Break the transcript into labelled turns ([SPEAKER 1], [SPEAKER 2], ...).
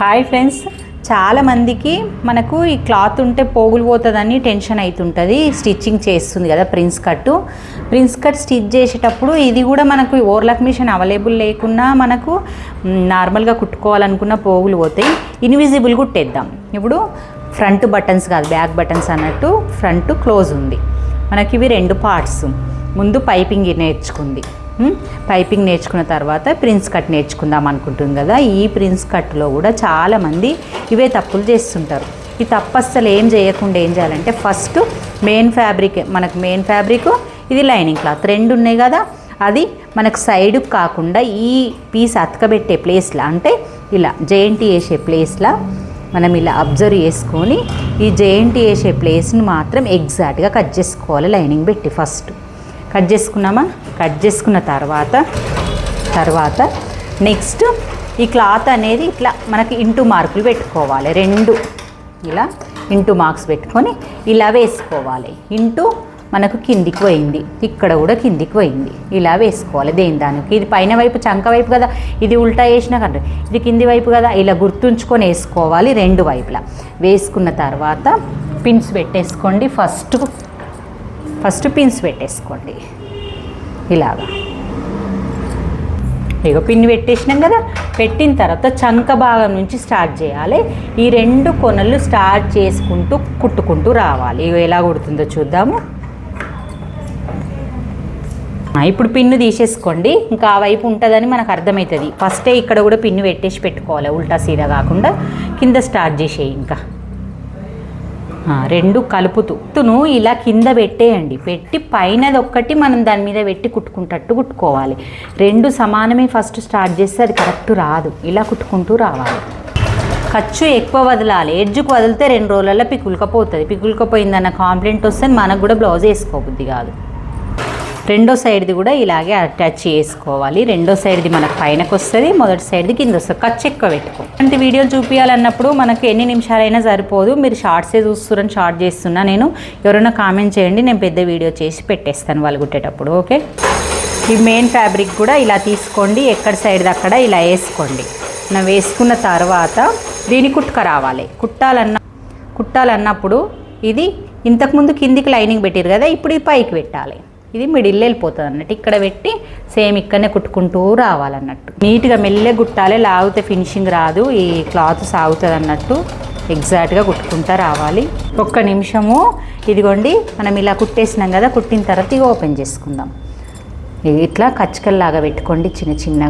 [SPEAKER 1] Hi friends చాలామందికి మనకు ఈ క్లాత్ ఉంటే పోగులు పోతుందని టెన్షన్ అవుతుంటుంది స్టిచ్చింగ్ చేస్తుంది కదా prince cut. Prince cut stitch చేసేటప్పుడు ఇది కూడా మనకు ఓవర్లాక్ మిషన్ అవైలబుల్ లేకున్నా మనకు నార్మల్గా కుట్టుకోవాలనుకున్న పోగులు పోతాయి. ఇన్విజిబుల్ కుట్టేద్దాం. ఇప్పుడు ఫ్రంట్ బటన్స్ కాదు బ్యాక్ బటన్స్ అన్నట్టు ఫ్రంట్ క్లోజ్ ఉంది. మనకి ఇవి రెండు పార్ట్స్. ముందు పైపింగ్ నేర్చుకుంది. పైపింగ్ నేర్చుకున్న తర్వాత ప్రిన్స్ కట్ నేర్చుకుందాం అనుకుంటుంది కదా. ఈ ప్రిన్స్ కట్లో కూడా చాలామంది ఇవే తప్పులు చేస్తుంటారు. ఈ తప్పు అస్సలు ఏం చేయకుండా ఏం చేయాలంటే ఫస్ట్ మెయిన్ ఫ్యాబ్రిక్ మనకు మెయిన్ ఫ్యాబ్రిక్ ఇది లైనింగ్ క్లాత్. రెండు ఉన్నాయి కదా. అది మనకు సైడుకు కాకుండా ఈ పీస్ అతకబెట్టే ప్లేస్లో అంటే ఇలా జేఎన్టీ వేసే ప్లేస్లో మనం ఇలా అబ్జర్వ్ చేసుకొని ఈ జేఎన్టీ వేసే ప్లేస్ని మాత్రం ఎగ్జాక్ట్గా కట్ చేసుకోవాలి లైనింగ్ పెట్టి ఫస్ట్. కట్ చేసుకున్నామా? కట్ చేసుకున్న తర్వాత తర్వాత నెక్స్ట్ ఈ క్లాత్ అనేది ఇట్లా మనకి ఇంటూ మార్కులు పెట్టుకోవాలి. రెండు ఇలా ఇంటూ మార్క్స్ పెట్టుకొని ఇలా వేసుకోవాలి. ఇంటూ మనకు కిందికి పోయింది. ఇక్కడ కూడా కిందికి పోయింది. ఇలా వేసుకోవాలి. దేని దానికి? ఇది పైన వైపు చంక వైపు కదా? ఇది ఉల్టా వేసినా కంటే ఇది కింది వైపు కదా? ఇలా గుర్తుంచుకొని వేసుకోవాలి రెండు వైపులా. వేసుకున్న తర్వాత పిన్స్ పెట్టేసుకోండి. ఫస్ట్ ఫస్ట్ పిన్స్ పెట్టేసుకోండి. ఇలాగా. ఇక పిన్ పెట్టేసినాం కదా పెట్టిన తర్వాత చంక భాగం నుంచి స్టార్ట్ చేయాలి. ఈ రెండు కొనలు స్టార్ట్ చేసుకుంటూ కుట్టుకుంటూ రావాలి. ఇగో ఎలా కుడుతుందో చూద్దాము. ఇప్పుడు పిన్ను తీసేసుకోండి. ఇంకా ఆ వైపు ఉంటుందని మనకు అర్థమవుతుంది ఫస్టే ఇక్కడ కూడా పిన్ను పెట్టేసి పెట్టుకోవాలి. ఉల్టా సీదా కాకుండా కింద స్టార్ట్ చేసేయి ఇంకా. రెండు కలుపుతూ. తును ఇలా కింద పెట్టేయండి. పెట్టి పైనది ఒక్కటి మనం దాని మీద పెట్టి కుట్టుకుంటట్టు కుట్టుకోవాలి. రెండు సమానమే ఫస్ట్ స్టార్ట్ చేస్తే అది కరెక్ట్ రాదు. ఇలా కుట్టుకుంటూ రావాలి. ఖర్చు ఎక్కువ వదలాలి. ఎడ్జుకు వదిలితే రెండు రోజులలో పికులుకపోతుంది పికులుకపోయిందన్న కాంప్లైంట్ వస్తే మనకు కూడా బ్లౌజ్ వేసుకోబుద్ది కాదు. రెండో సైడ్ది కూడా ఇలాగే అటాచ్ చేసుకోవాలి. రెండో సైడ్ది మనకు పైనకు వస్తుంది మొదటి సైడ్ది కింద వస్తుంది ఖర్చు ఎక్కువ పెట్టుకో. అంటే వీడియోలు చూపించాలన్నప్పుడు మనకు ఎన్ని నిమిషాలైనా సరిపోదు. మీరు షార్ట్సే చూస్తున్నారని షార్ట్ చేస్తున్నా నేను. ఎవరైనా కామెంట్ చేయండి నేను పెద్ద వీడియో చేసి పెట్టేస్తాను వాళ్ళు కుట్టేటప్పుడు ఓకే? ఈ మెయిన్ ఫ్యాబ్రిక్ కూడా ఇలా తీసుకోండి. ఎక్కడ సైడ్ అక్కడ ఇలా వేసుకోండి. మనం వేసుకున్న తర్వాత దీని కుట్టుక రావాలి. కుట్టాలన్న కుట్టాలన్నప్పుడు ఇది ఇంతకుముందు కిందికి లైనింగ్ పెట్టారు కదా ఇప్పుడు ఇది పైకి పెట్టాలి. ఇది మిడిల్ వెళ్ళిపోతుంది అన్నట్టు ఇక్కడ పెట్టి సేమ్ ఇక్కడనే కుట్టుకుంటూ రావాలన్నట్టు. నీట్గా మెల్లె కుట్టాలి లాగితే ఫినిషింగ్ రాదు ఈ క్లాత్ సాగుతుంది అన్నట్టు ఎగ్జాక్ట్గా కుట్టుకుంటా రావాలి. ఒక్క నిమిషము ఇదిగోండి మనం ఇలా కుట్టేసినాం కదా కుట్టిన తర్వాత ఇక ఓపెన్ చేసుకుందాం. ఇట్లా కచ్చకల్లాగా పెట్టుకోండి చిన్న చిన్న